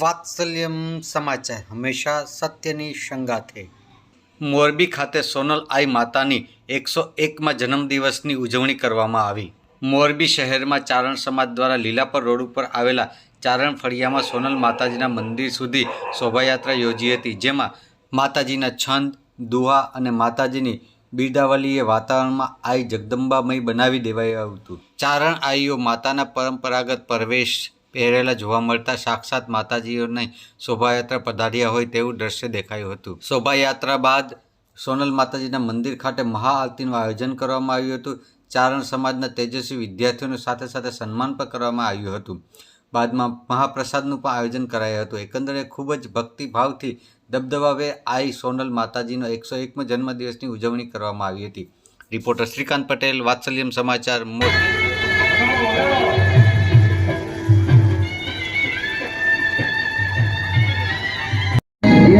વાત્સલ્યમ સમાચાર હંમેશા સત્યની સંગાથે મોરબી ખાતે સોનલ આઈ માતાની એકસો એકમાં જન્મદિવસની ઉજવણી કરવામાં આવી. મોરબી શહેરમાં ચારણ સમાજ દ્વારા લીલાપર રોડ ઉપર આવેલા ચારણ ફળિયામાં સોનલ માતાજીના મંદિર સુધી શોભાયાત્રા યોજી હતી, જેમાં માતાજીના છંદ, દુહા અને માતાજીની બિરદાવલીએ વાતાવરણમાં આઈ જગદંબામય બનાવી દેવાયું હતું. ચારણ આઈઓ માતાના પરંપરાગત પરવેશ પહેરેલા જોવા મળતા સાક્ષાત માતાજીઓને શોભાયાત્રા પધાર્યા હોય તેવું દ્રશ્ય દેખાયું હતું. શોભાયાત્રા બાદ સોનલ માતાજીના મંદિર ખાતે મહાઆરતીનું આયોજન કરવામાં આવ્યું હતું. ચારણ સમાજના તેજસ્વી વિદ્યાર્થીઓનું સાથે સાથે સન્માન પણ કરવામાં આવ્યું હતું. બાદમાં મહાપ્રસાદનું પણ આયોજન કરાયું હતું. એકંદરે ખૂબ જ ભક્તિભાવથી દબદબાવે આઈ સોનલ માતાજીનો એકસો એકમો જન્મદિવસની ઉજવણી કરવામાં આવી હતી. રિપોર્ટર શ્રીકાંત પટેલ, વાત્સલ્યમ સમાચાર, મોરબી.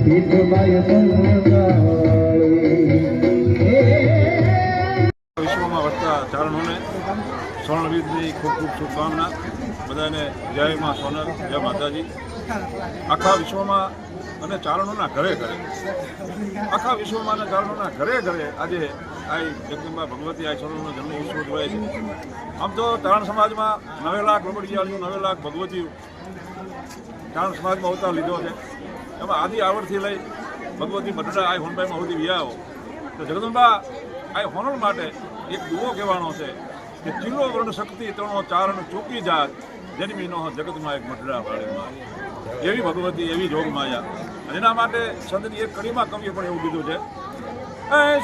વિશ્વમાં વધતા ચારણોને સ્વર્ણવીરની ખૂબ ખૂબ શુભકામના. બધાને જય માં સોનલ, જય માતાજી. આખા વિશ્વમાં અને ચારણોના ઘરે ઘરે. આખા વિશ્વમાં અને ચારણોના ઘરે ઘરે આજે આ જગદંબા ભગવતી આ સોનલનો જન્મ ઉત્સવ જોવાય છે. આમ તો ચારણ સમાજમાં નવે લાખ રબડિયાળીઓ નવે લાખ ભગવતીઓ ચારણ સમાજમાં અવતાર લીધો છે. એમાં આદિ આવડથી લઈ ભગવતી મઢડા આ હોનભાઈમાં સુધી વિયાઓ. તો જગદંબા આ હોનલ માટે એક દુઓ કહેવાનો છે કે ચિલ્લો વર્ણ શક્તિ તણો ચારણ ચૂકી જાત, જન્મી નો જગતમાં એક મઢડા વાળીમાં એવી ભગવતી, એવી જોગ માયા. એના માટે સંતની એક કડીમાં કવિએ પણ એવું કીધું છે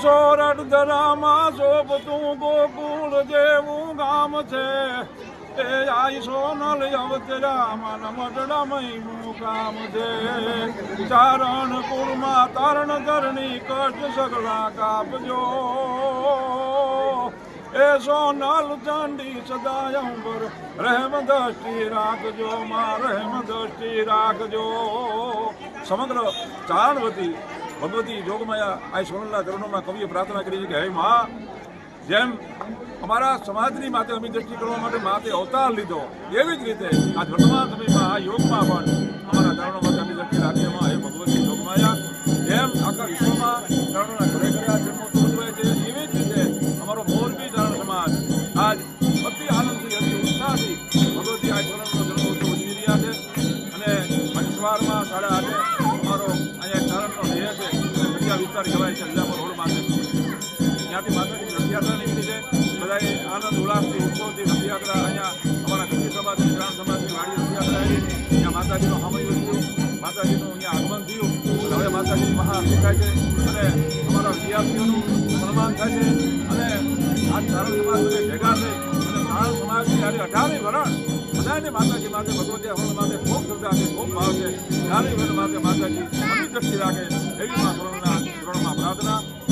સોરઠ ધરામાં શોભતું ગોકુળ જેવું ગામ છે એ આઈ સોનલ અવતરામાં મઢડામય મુકામ છે ચારણ કુળમાં તારણ ધરણી કષ્ટ સગળા કાપજો. એ સોનલ ચંડી સદાય અંબર રહેમ દ્રષ્ટિ રાખજો, માં રહેમ દ્રષ્ટિ રાખજો. સમગ્ર ચારણવતી ભગવતી જોગમાયા આ સોનલના ચરણોમાં કવિએ પ્રાર્થના કરી છે કે, હે માં જેમ અમારા સમાજની માટે અમી દ્રષ્ટિ કરવા માટે માથે અવતાર લીધો, એવી જ રીતે આ વર્તમાન સમયમાં આ યોગમાં પણ અમારા ધારણો માટે અમી દ્રષ્ટિ રાખીમાં એ ભગવતી યોગમાયા જેમ આખા વિશ્વમાં ચારણોના ઘરે ઘરે આ જન્મોત્સવ ઉજવાય છે, એવી જ રીતે અમારો મોરબી ચારણ સમાજ આજ અતિ આનંદથી અતિ ઉત્સાહથી ભગવતી આ ધોરણનો જન્મોત્સવ ઉજવી રહ્યા છે. અને પંચવારમાં સાડા આઠે અમારો અહીંયા ધારણનો રહે છે વિસ્તાર કહેવાય છે લીલાપુર રોડ માટે ત્યાંથી માતાજીની રથયાત્રા નીકળી છે બધાએ આનંદ, ઉલ્લાસથી, ઉત્સવથી રથયાત્રા અહીંયા અમારા કૃષિ સમાજની, ગ્રામ સમાજની વાડી રથયાત્રા આવી. ત્યાં માતાજીનો સમય થયું માતાજીનું અહીંયા આગમન થયું. હવે માતાજી મહાઆરતી થાય છે. અને અમારા વિદ્યાર્થીઓનું સન્માન થાય છે. અને આ ચારણ સમાજ ભેગા થઈ અને ચારણ સમાજની આજે અઢારે વરણ બધાને માતાજી માટે ભગવતી હવન માટે ખૂબ શ્રદ્ધા છે ખૂબ ભાવ છે. ચારે વરણ માટે માતાજી અમી દ્રષ્ટિ રાખે એવી મા